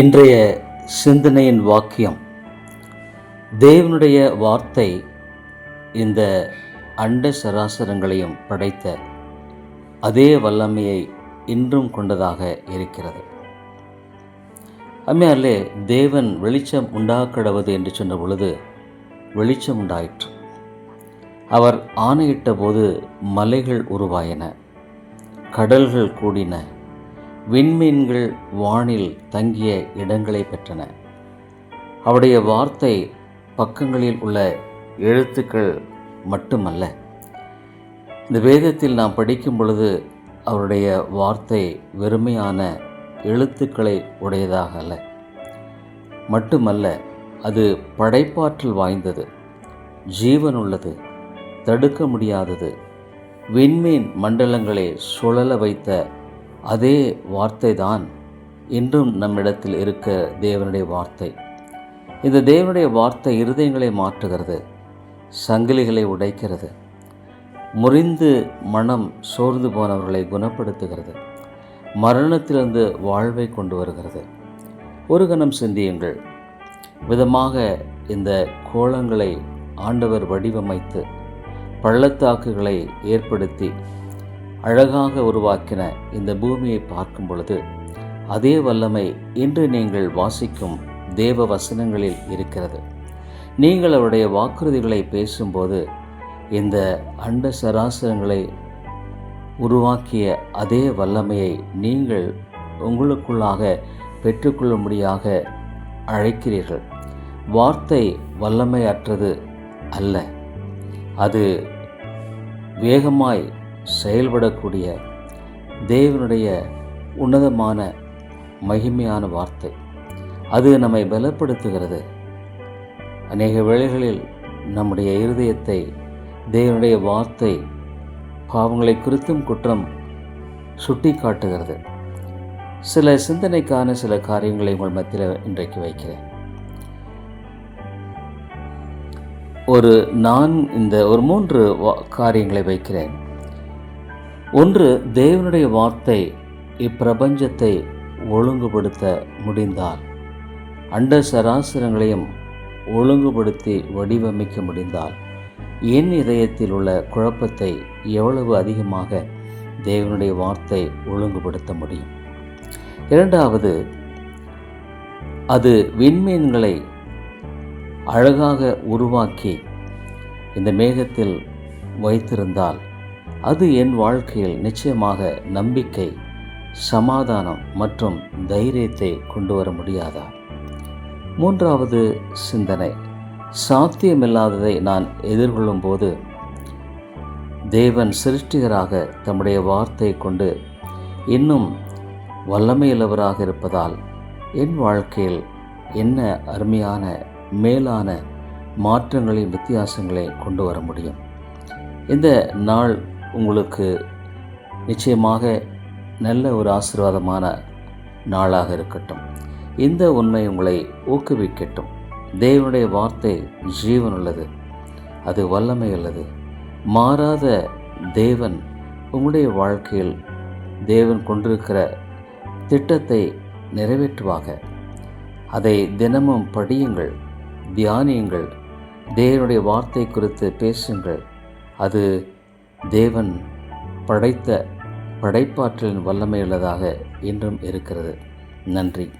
இன்றைய சிந்தனையின் வாக்கியம். தேவனுடைய வார்த்தை இந்த அண்ட சராசரங்களையும் படைத்த அதே வல்லமையை இன்றும் கொண்டதாக இருக்கிறது. அம்மையாலே தேவன் வெளிச்சம் உண்டாக்கடவது என்று சொன்ன பொழுது வெளிச்சம் உண்டாயிற்று. அவர் ஆணையிட்ட போது மலைகள் உருவாயின கடல்கள் கூடின விண்மீன்கள் வானில் தங்கிய இடங்களை பெற்றன. அவருடைய வார்த்தை பக்கங்களில் உள்ள எழுத்துக்கள் மட்டுமல்ல. இந்த வேதத்தில் நாம் படிக்கும் பொழுது அவருடைய வார்த்தை வெறுமையான எழுத்துக்களை உடையதாக அல்ல. மட்டுமல்ல அது படைப்பாற்றல் வாய்ந்தது ஜீவன் உள்ளது தடுக்க முடியாதது. விண்மீன் மண்டலங்களை சுழல வைத்த அதே வார்த்தை தான் இன்றும் நம்மிடத்தில் இருக்க தேவனுடைய வார்த்தை. இந்த தேவனுடைய வார்த்தை இருதயங்களை மாற்றுகிறது சங்கிலிகளை உடைக்கிறது முறிந்து மனம் சோர்ந்து போனவர்களை குணப்படுத்துகிறது மரணத்திலிருந்து வாழ்வை கொண்டு வருகிறது. ஒரு கணம் சிந்தியுங்கள். விதமாக இந்த கோலங்களை ஆண்டவர் வடிவமைத்து பள்ளத்தாக்குகளை ஏற்படுத்தி அழகாக உருவாக்கின இந்த பூமியை பார்க்கும் பொழுது அதே வல்லமை இன்று நீங்கள் வாசிக்கும் தேவ வசனங்களில் இருக்கிறது. நீங்கள் அவருடைய வாக்குறுதிகளை பேசும்போது இந்த அண்ட சராசரங்களை உருவாக்கிய அதே வல்லமையை நீங்கள் உங்களுக்குள்ளாக பெற்றுக்கொள்ளும்படியாக அழைக்கிறீர்கள். வார்த்தை வல்லமையற்றது அல்ல. அது வேகமாய் செயல்படக்கூடிய தேவனுடைய உன்னதமான மகிமையான வார்த்தை. அது நம்மை பலப்படுத்துகிறது. அநேக வேளைகளில் நம்முடைய இருதயத்தை தேவனுடைய வார்த்தை பாவங்களை குறித்தும் குற்றம் சுட்டி காட்டுகிறது சில சிந்தனைக்கான சில காரியங்களை உங்கள் மத்தியில் இன்றைக்கு வைக்கிறேன். ஒரு நான் இந்த ஒரு மூன்று வா- காரியங்களை வைக்கிறேன். ஒன்று தேவனுடைய வார்த்தை இப்பிரபஞ்சத்தை ஒழுங்குபடுத்த முடிந்தால் அண்ட சராசரங்களையும் ஒழுங்குபடுத்தி வடிவமைக்க முடிந்தால் என் இதயத்தில் உள்ள குழப்பத்தை எவ்வளவு அதிகமாக தேவனுடைய வார்த்தை ஒழுங்குபடுத்த முடியும்? இரண்டாவது அது விண்மீன்களை அழகாக உருவாக்கி இந்த மேகத்தில் வைத்திருந்தால் அது என் வாழ்க்கையில் நிச்சயமாக நம்பிக்கை சமாதானம் மற்றும் தைரியத்தை கொண்டு வர முடியாதா? மூன்றாவது சிந்தனை. சாத்தியமில்லாததை நான் எதிர்கொள்ளும் போது தேவன் சிருஷ்டிகராக தம்முடைய வார்த்தை கொண்டு இன்னும் வல்லமையுள்ளவராக இருப்பதால் என் வாழ்க்கையில் என்ன அருமையான மேலான மாற்றங்களையும் வித்தியாசங்களை கொண்டு வர முடியும்? இந்த நாள் உங்களுக்கு நிச்சயமாக நல்ல ஒரு ஆசீர்வாதமான நாளாக இருக்கட்டும். இந்த உண்மை உங்களை ஊக்குவிக்கட்டும். தேவனுடைய வார்த்தை ஜீவனுள்ளது அது வல்லமை உள்ளது. மாறாத தேவன் உங்களுடைய வாழ்க்கையில் தேவன் கொண்டிருக்கிற திட்டத்தை நிறைவேற்றுவாக. அதை தினமும் படியுங்கள் தியானியுங்கள். தேவனுடைய வார்த்தை குறித்து பேசுங்கள். அது தேவன் படைத்த படைப்பாற்றலின் வல்லமையுள்ளதாக இன்றும் இருக்கிறது. நன்றி.